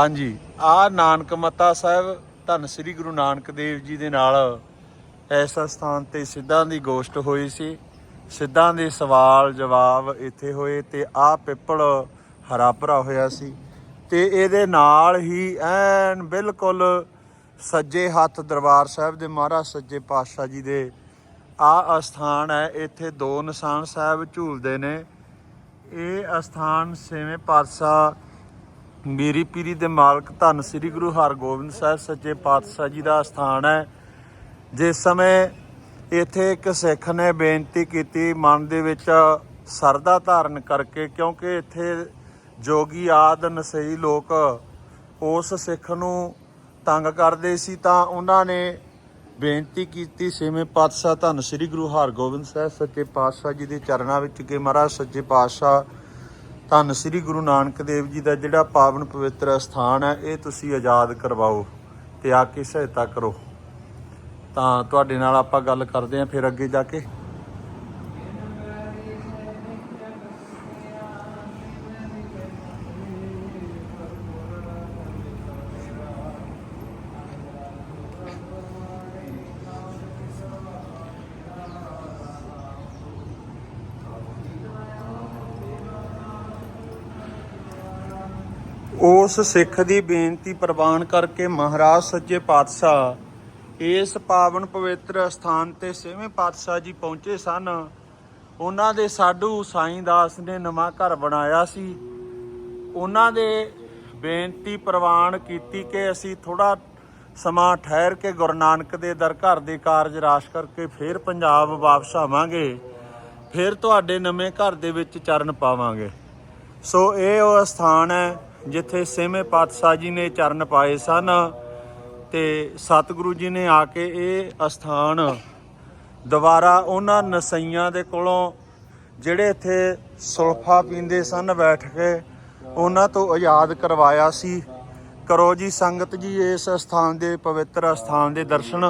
ਹਾਂਜੀ। ਆ ਨਾਨਕ ਮਤਾ ਸਾਹਿਬ, ਧੰਨ ਸ੍ਰੀ ਗੁਰੂ ਨਾਨਕ ਦੇਵ ਜੀ ਦੇ ਨਾਲ ਇਸ ਸਥਾਨ ਤੇ ਸਿੱਧਾਂ ਦੀ ਗੋਸ਼ਟ ਹੋਈ ਸੀ। ਸਿੱਧਾਂ ਦੇ ਸਵਾਲ ਜਵਾਬ ਇੱਥੇ ਹੋਏ ਤੇ ਆ ਪਿੱਪਲ ਹਰਾ ਭਰਾ ਹੋਇਆ ਸੀ ਤੇ ਇਹਦੇ ਨਾਲ ਹੀ ਐਨ ਬਿਲਕੁਲ ਸੱਜੇ ਹੱਥ ਦਰਬਾਰ ਸਾਹਿਬ ਦੇ ਮਹਾਰਾਜ ਸੱਜੇ ਪਾਤਸ਼ਾਹ ਜੀ ਦੇ ਆ ਅਸਥਾਨ ਹੈ। ਇੱਥੇ ਦੋ ਨਿਸ਼ਾਨ ਸਾਹਿਬ ਝੂਲਦੇ ਨੇ। ਇਹ ਅਸਥਾਨ ਛੇਵੇਂ ਪਾਤਸ਼ਾਹ ਮੀਰੀ ਪੀਰੀ ਦੇ ਮਾਲਕ ਧੰਨ ਸ੍ਰੀ ਗੁਰੂ ਹਰਗੋਬਿੰਦ ਸਾਹਿਬ ਸੱਚੇ ਪਾਤਸ਼ਾਹ ਜੀ ਦਾ ਸਥਾਨ ਹੈ। ਜਿਸ ਸਮੇਂ ਇੱਥੇ ਇੱਕ ਸਿੱਖ ਨੇ ਬੇਨਤੀ ਕੀਤੀ, ਮਨ ਦੇ ਵਿੱਚ ਸਰਦਾ ਧਾਰਨ ਕਰਕੇ, ਕਿਉਂਕਿ ਇੱਥੇ ਜੋਗੀ, ਆਦ, ਨਸਈ ਲੋਕ ਉਸ ਸਿੱਖ ਨੂੰ ਤੰਗ ਕਰਦੇ ਸੀ, ਤਾਂ ਉਹਨਾਂ ਨੇ ਬੇਨਤੀ ਕੀਤੀ, ਛੇਵੇਂ ਪਾਤਸ਼ਾਹ ਧੰਨ ਸ੍ਰੀ ਗੁਰੂ ਹਰਗੋਬਿੰਦ ਸਾਹਿਬ ਸੱਚੇ ਪਾਤਸ਼ਾਹ ਜੀ ਦੇ ਚਰਨਾਂ ਵਿੱਚ ਕਿ ਮਹਾਰਾਜ ਸੱਚੇ ਪਾਤਸ਼ਾਹ ਧੰਨ ਸ੍ਰੀ ਗੁਰੂ ਨਾਨਕ ਦੇਵ ਜੀ ਦਾ ਜਿਹੜਾ ਪਾਵਨ ਪਵਿੱਤਰ ਸਥਾਨ ਹੈ, ਇਹ ਤੁਸੀਂ ਆਜ਼ਾਦ ਕਰਵਾਓ ਤੇ ਆ ਕੇ ਸਹਾਇਤਾ ਕਰੋ। ਤਾਂ ਤੁਹਾਡੇ ਨਾਲ ਆਪਾਂ ਗੱਲ ਕਰਦੇ ਹਾਂ ਫਿਰ ਅੱਗੇ ਜਾ ਕੇ। ਉਸ ਸਿੱਖ ਦੀ ਬੇਨਤੀ ਪ੍ਰਵਾਨ ਕਰਕੇ ਮਹਾਰਾਜ ਸੱਚੇ ਪਾਤਸ਼ਾਹ, ਇਸ ਪਾਵਨ ਪਵਿੱਤਰ ਸਥਾਨ ਤੇ ਛੇਵੇਂ ਪਾਤਸ਼ਾਹ ਜੀ ਪਹੁੰਚੇ ਸਨ। ਉਹਨਾਂ ਦੇ ਸਾਧੂ ਸਾਈਂ ਦਾਸ ਨੇ ਨਵਾਂ ਘਰ ਬਣਾਇਆ ਸੀ। ਉਹਨਾਂ ਦੇ ਬੇਨਤੀ ਪ੍ਰਵਾਨ ਕੀਤੀ ਕਿ ਅਸੀਂ ਥੋੜਾ ਸਮਾਂ ਠਹਿਰ ਕੇ ਗੁਰੂ ਨਾਨਕ ਦੇ ਦਰ ਘਰ ਦੇ ਕਾਰਜ ਰਾਸ਼ ਕਰਕੇ ਫਿਰ ਪੰਜਾਬ ਵਾਪਸ ਆਵਾਂਗੇ। ਫਿਰ ਤੁਹਾਡੇ ਨਵੇਂ ਘਰ ਦੇ ਵਿੱਚ ਚਰਨ ਪਾਵਾਂਗੇ। ਸੋ ਇਹ ਉਹ ਸਥਾਨ ਹੈ ਜਿੱਥੇ ਸੇਵੇਂ ਪਾਤਸ਼ਾਹ ਜੀ ਨੇ ਚਰਨ ਪਾਏ ਸਨ ਤੇ ਸਤਿਗੁਰੂ ਜੀ ਨੇ ਆ ਕੇ ਇਹ ਅਸਥਾਨ ਦੁਬਾਰਾ ਉਹਨਾਂ ਨਸਈਆਂ ਦੇ ਕੋਲੋਂ ਜਿਹੜੇ ਇੱਥੇ ਸੁਲਫਾ ਪੀਂਦੇ ਸਨ ਬੈਠ ਕੇ, ਉਹਨਾਂ ਤੋਂ ਆਜ਼ਾਦ ਕਰਵਾਇਆ ਸੀ। ਕਰੋ ਜੀ ਸੰਗਤ ਜੀ ਇਸ ਸਥਾਨ ਦੇ ਪਵਿੱਤਰ ਸਥਾਨ ਦੇ ਦਰਸ਼ਨ।